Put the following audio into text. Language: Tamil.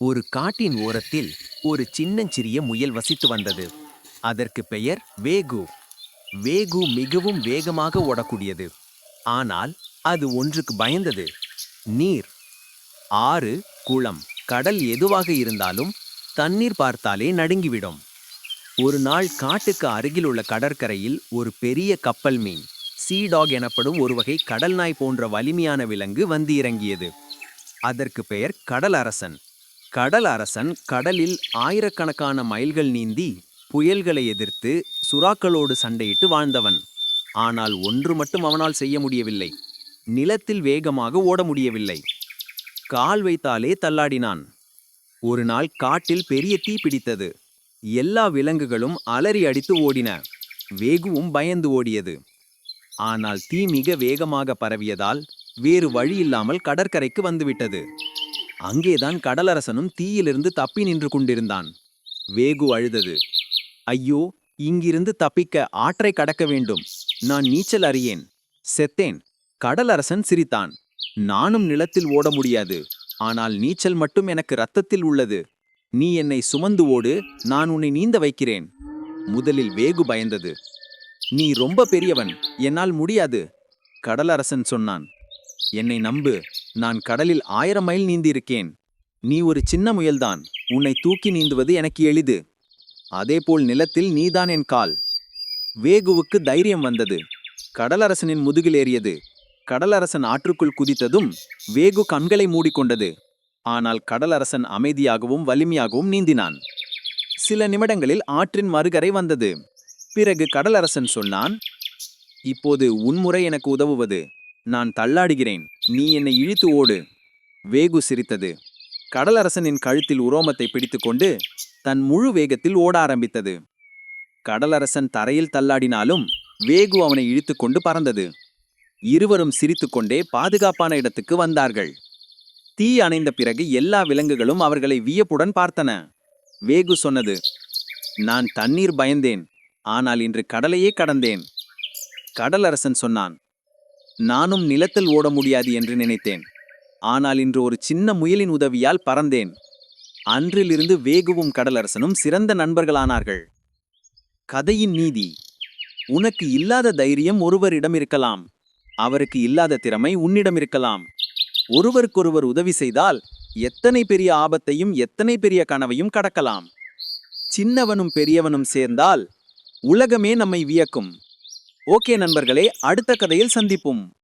ஒரு காட்டின் ஓரத்தில் ஒரு சின்னஞ்சிறிய முயல் வசித்து வந்தது. அதற்கு பெயர் வேகு. வேகு மிகவும் வேகமாக ஓடக்கூடியது. ஆனால் அது ஒன்றுக்கு பயந்தது. நீர். ஆறு குளம். கடல் எதுவாக இருந்தாலும் தண்ணீர் பார்த்தாலே நடுங்கிவிடும். ஒரு நாள் காட்டுக்கு அருகிலுள்ள கடற்கரையில் ஒரு பெரிய கப்பல் மீன் சீடாக் எனப்படும் ஒரு வகை கடல் நாய் போன்ற வலிமையான விலங்கு வந்து இறங்கியது. அதற்கு பெயர் கடல் அரசன். கடல் அரசன் கடலில் ஆயிரக்கணக்கான மைல்கள் நீந்தி புயல்களை எதிர்த்து சுறாக்களோடு சண்டையிட்டு வாழ்ந்தவன். ஆனால் ஒன்று மட்டும் அவனால் செய்ய முடியவில்லை. நிலத்தில் வேகமாக ஓட முடியவில்லை. கால் வைத்தாலே தள்ளாடினான். ஒரு நாள் காட்டில் பெரிய தீ பிடித்தது. எல்லா விலங்குகளும் அலறி அடித்து ஓடின. வேகுவும் பயந்து ஓடியது. ஆனால் தீ மிக வேகமாக பரவியதால் வேறு வழியில்லாமல் கடற்கரைக்கு வந்துவிட்டது. அங்கேதான் கடலரசனும் தீயிலிருந்து தப்பி நின்று கொண்டிருந்தான். வேகு அழுதது. ஐயோ இங்கிருந்து தப்பிக்க ஆற்றை கடக்க வேண்டும். நான் நீச்சல் அறியேன். செத்தேன். கடலரசன் சிரித்தான். நானும் நிலத்தில் ஓட முடியாது. ஆனால் நீச்சல் மட்டும் எனக்கு ரத்தத்தில் உள்ளது. நீ என்னை சுமந்து ஓடு. நான் உன்னை நீந்த வைக்கிறேன். முதலில் வேகு பயந்தது. நீ ரொம்ப பெரியவன். என்னால் முடியாது. கடலரசன் சொன்னான். என்னை நம்பு. நான் கடலில் ஆயிரம் மைல் நீந்திருக்கேன் நீ ஒரு சின்ன முயல்தான். உன்னை தூக்கி நீந்துவது எனக்கு எளிது. அதேபோல் நிலத்தில் நீதான் என் கால். வேகுவுக்கு தைரியம் வந்தது. கடலரசனின் முதுகில் ஏறியது. கடலரசன் ஆற்றுக்குள் குதித்ததும் வேகு கண்களை மூடிக்கொண்டது. ஆனால் கடலரசன் அமைதியாகவும் வலிமையாகவும் நீந்தினான். சில நிமிடங்களில் ஆற்றின் மறுகரை வந்தது. பிறகு கடலரசன் சொன்னான் இப்போது உன்முறை எனக்கு உதவுவது. நான் தள்ளாடுகிறேன். நீ என்னை இழுத்து ஓடு. வேகு சிரித்தது. கடலரசனின் கழுத்தில் உரோமத்தை பிடித்துக்கொண்டு தன் முழு வேகத்தில் ஓட ஆரம்பித்தது. கடலரசன் தரையில் தள்ளாடினாலும் வேகு அவனை இழுத்துக்கொண்டு பறந்தது. இருவரும் சிரித்துக்கொண்டே பாதுகாப்பான இடத்துக்கு வந்தார்கள். தீ அணைந்த பிறகு எல்லா விலங்குகளும் அவர்களை வியப்புடன் பார்த்தன. வேகு சொன்னது நான் தண்ணீர் பயந்தேன். ஆனால் இன்று கடலையே கடந்தேன். கடலரசன் சொன்னான் நானும் நிலத்தில் ஓட முடியாது என்று நினைத்தேன். ஆனால் இன்று ஒரு சின்ன முயலின் உதவியால் பறந்தேன். அன்றிலிருந்து வேகுவும் கடலரசனும் சிறந்த நண்பர்களானார்கள். கதையின் நீதி. உனக்கு இல்லாத தைரியம் ஒருவரிடம் இருக்கலாம். அவருக்கு இல்லாத திறமை உன்னிடம் இருக்கலாம். ஒருவருக்கொருவர் உதவி செய்தால் எத்தனை பெரிய ஆபத்தையும் எத்தனை பெரிய கனவையும் கடக்கலாம். சின்னவனும் பெரியவனும் சேர்ந்தால் உலகமே நம்மை வியக்கும். ஓகே நண்பர்களே அடுத்த கதையில் சந்திப்போம்.